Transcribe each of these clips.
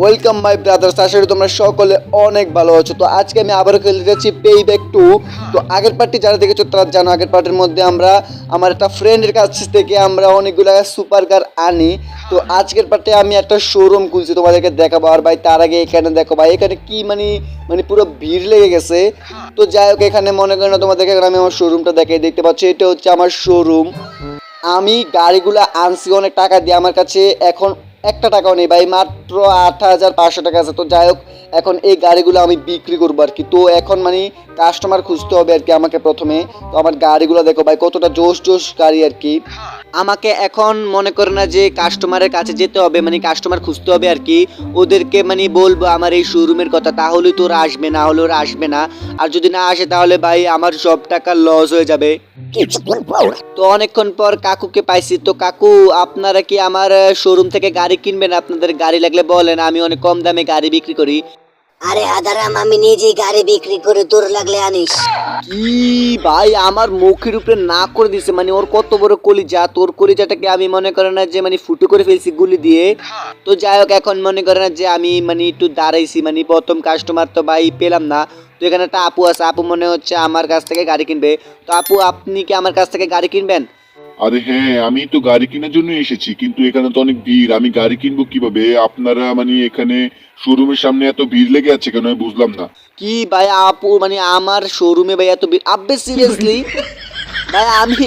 Welcome my brothers আশা করি তোমরা সকলে অনেক ভালো আছো। তো আজকে আমি আবারও খেলতে যাচ্ছি পেই ব্যাক টু তো আগের পার্টি যারা দেখেছ, তারা জানো আগের পার্টির মধ্যে আমরা, আমার একটা ফ্রেন্ডের কাছ থেকে আমরা অনেকগুলো সুপার কার আনি। তো আজকের পার্টি আমি একটা শোরুম খুলছি, তোমাদেরকে দেখাবো। আর ভাই, তার আগে এখানে দেখো ভাই, এখানে কি মানে মানে পুরো ভিড় লেগে গেছে। তো যাই হোক, এখানে মনে করেন না, তোমাদেরকে আমি আমার শোরুমটা দেখে দেখতে পাচ্ছি, এটা হচ্ছে আমার শোরুম আমি গাড়িগুলো আনছি, অনেক টাকা দিয়ে। আমার কাছে এখন একটা টাকাও নেই ভাই মাত্র আট হাজার পাঁচশো টাকা আছে। তো যাই হোক এখন এই গাড়িগুলো আমি বিক্রি করব আর কি। তো এখন মানে কাস্টমার খুঁজতে হবে আর কি আমাকে প্রথমে। তো আমার গাড়িগুলো দেখো ভাই, কতটা জোশ জোশ গাড়ি আর কি। আমাকে এখন মনে করে না যে কাস্টমারের কাছে যেতে হবে মানে কাস্টমার খুঁজতে হবে আর কি। ওদেরকে মানে বলব আমার এই শোরুমের কথা, তাহলে তো ওরা আসবে, না হলে ওরা আসবে না। আর যদি না আসে তাহলে ভাই আমার সব টাকা লস হয়ে যাবে। তো অনেকক্ষণ পর কাকুকে পাইছি। তো কাকু, আপনারা কি আমার শোরুম থেকে গাড়ি কিনবেন? আপনাদের গাড়ি লাগলে বলেন, আমি অনেক কম দামে গাড়ি বিক্রি করি। আরে আদারাম, আমি নিজেই গাড়ি বিক্রি করে তোর লাগলে আনিস। কি ভাই, আমার মুখের উপরে না করে দিছে মানে ওর কত বড় কলিজা, তোর কলিজাটাকে আমি মনে করে না যে মানে ফুটো করে ফেলছি গুলি দিয়ে। তো যাই হোক, এখন মনে করে না যে, আমি মানে একটু দাঁড়াইছি মানে প্রথম কাস্টমার তো ভাই পেলাম না। তো এখানে একটা আপু আছে, আপু মনে হচ্ছে আমার কাছ থেকে গাড়ি কিনবে। তো আপু, আপনি কি আমার কাছ থেকে গাড়ি কিনবেন? আরে হ্যাঁ আমি তো গাড়ি কেনার জন্য এসেছি কিন্তু এখানে তো অনেক ভিড় আমি গাড়ি কিনবো কীভাবে? আপনারা মানে এখানে শোরুমের সামনে এত ভিড় লেগে আছে কেন? আমি বুঝলাম না। কি ভাই আপু মানে আমার শোরুমে ভাই এত ভিড়? আব্বে সিরিয়াসলি ভাই আমি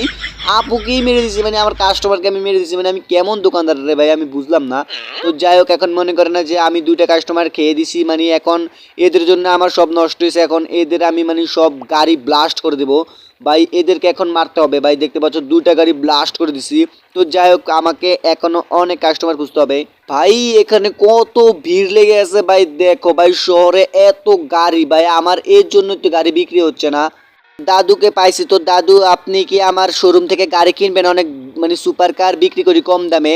আপুকেই মেরে দিছি মানে আমার কাস্টমারকে আমি মেরে দিছি মানে আমি কেমন দোকানদার রে ভাই, আমি বুঝলাম না। তো যাই হোক, এখন মনে করে না যে আমি দুইটা কাস্টমার খেয়ে দিছি মানে এখন এদের জন্য আমার সব নষ্ট হয়েছে, এখন এদের আমি মানে সব গাড়ি ব্লাস্ট করে দেবো। ভাই, এদেরকে এখন মারতে হবে, ভাই, দেখতে পাচ্ছ দুইটা গাড়ি ব্লাস্ট করে দিছি। তো যাই হোক, আমাকে এখনও অনেক কাস্টমার খুঁজতে হবে। ভাই, এখানে কত ভিড় লেগে আছে, ভাই, দেখো, ভাই, শহরে এত গাড়ি, ভাই, আমার এর জন্য তো গাড়ি বিক্রি হচ্ছে না। দাদুকে পাইছি। তো দাদু, আপনি কি আমার শোরুম থেকে গাড়ি কিনবেন? অনেক মানে সুপার কার বিক্রি করি কম দামে।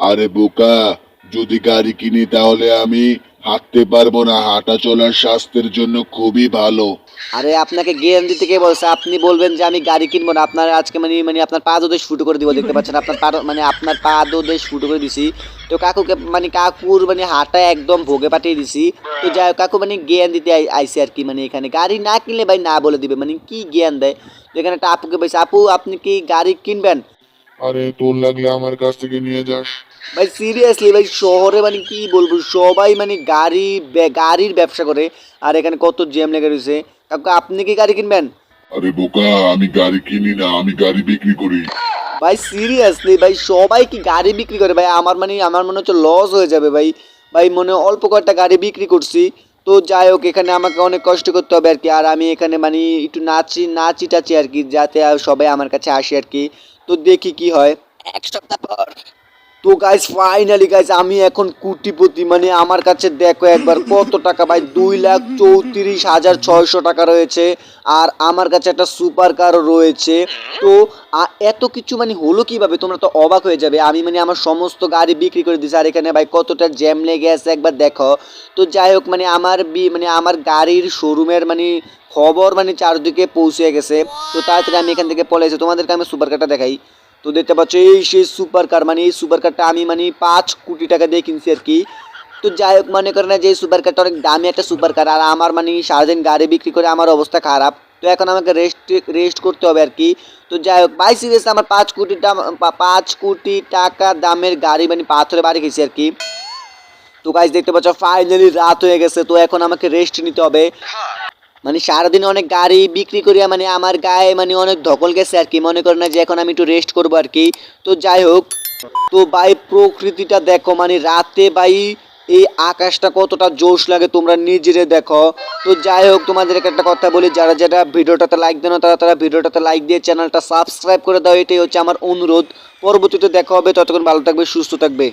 আরে বোকা, যদি গাড়ি কিনি তাহলে আমি হাঁটতে পারব না। হাঁটা চলার স্বাস্থ্যের জন্য খুবই ভালো। আরে আপনাকে গেম দিতে কে বলছে? আপনি বলবেন যে আমি গাড়ি কিনবো না। আপনার আজকে মানে মানে আপনার পা দেশ ফুটো করে দিব দেখতে পাচ্ছেন? আপনার পা মানে আপনার পা দেশ ফুটো করে দিছি। তো কাকুকে মানে কাকুর মানে হাঁটা একদম ভোগে পাঠিয়ে দিছি। তো যাই হোক কাকু মানে জ্ঞান দিতে আই- আইসি আর কি মানে এখানে। গাড়ি না কিনলে ভাই না বলে দিবে। মানে কি জ্ঞান দেয়? তো এখানে একটা আপুকে পাইছে আপু আপনি কি গাড়ি কিনবেন? আরে তোর লাগলে আমার কাছ থেকে নিয়ে যাস। ভাই সিরিয়াসলি ভাই শহরে মানে কি বলব? সবাই মানে গাড়ি গাড়ির ব্যবসা করে। আর এখানে কত জ্যাম লেগে রয়েছে। কাকু আপনি কি গাড়ি কিনবেন? আরে বোকা আমি গাড়ি কিনি না আমি গাড়ি বিক্রি করি। ভাই সিরিয়াসলি ভাই সবাই কি গাড়ি বিক্রি করে? ভাই আমার মানে আমার মনে হচ্ছে লস হয়ে যাবে ভাই। ভাই মনে হয় অল্প কয়েকটা গাড়ি বিক্রি করছি। তো যাই হোক এখানে আমাকে অনেক কষ্ট করতে হবে আর কি। আর আমি এখানে মানে একটু নাচি নাচি টাচি আর কি যাতে আর সবাই আমার কাছে আসে আর কি। তো দেখি কি হয়। এক সপ্তাহ পর। তো গাইজ ফাইনালি গাইজ আমি এখন কোটিপতি মানে আমার কাছে দেখো একবার কত টাকা ভাই, দুই লাখ চৌত্রিশ হাজার ছয়শো টাকা রয়েছে, আর আমার কাছে একটা সুপার কারও রয়েছে। তো এত কিছু মানে হলো কীভাবে? তোমরা তো অবাক হয়ে যাবে। আমি মানে আমার সমস্ত গাড়ি বিক্রি করে দিয়েছি, আর এখানে ভাই কতটা জ্যাম লেগে আছে একবার দেখো। তো যাই হোক মানে আমার বি মানে আমার গাড়ির শোরুমের মানে খবর মানে চারদিকে পৌঁছে গেছে। তো তাড়াতাড়ি আমি এখান থেকে পলে এসে তোমাদেরকে আমি সুপার কারটা দেখাই। তো দেখতে পাচ্ছ, এই সেই সুপার কার মানে এই সুপার কারটা আমি মানে পাঁচ কোটি টাকা দিয়ে কিনছি আর কি। তো যাই হোক, মনে করে না যে এই সুপার কারটা অনেক দামি একটা সুপার কার আর আমার মানে সারাদিন গাড়ি বিক্রি করে আমার অবস্থা খারাপ। তো এখন আমাকে রেস্ট রেস্ট করতে হবে আর কি। তো যাই হোক বাই সিরিয়াস আমার পাঁচ কোটি পাঁচ কোটি টাকা দামের গাড়ি মানে পাথরে বাড়ি গেছি আর কি। তো গাইজ দেখতে পাচ্ছ ফাইনালি রাত হয়ে গেছে, তো এখন আমাকে রেস্ট নিতে হবে। মানে সারাদিন অনেক গাড়ি বিক্রি করিয়া মানে আমার গায়ে মানে অনেক ধকল গেছে আর কি। মনে করে না যে এখন আমি একটু রেস্ট করব আর কি। তো যাই হোক, তো ভাই প্রকৃতিটা দেখো মানে রাতে ভাই এই আকাশটা কতটা জোশ লাগে তোমরা নিজেরে দেখো। তো যাই হোক তোমাদেরকে একটা কথা বলি, যারা যারা ভিডিওটাতে লাইক দেন তারা তারা ভিডিওটাতে লাইক দিয়ে চ্যানেলটা সাবস্ক্রাইব করে দাও। এটাই হচ্ছে আমার অনুরোধ। পরবর্তীতে দেখা হবে, ততক্ষণ ভালো থাকবে, সুস্থ থাকবে।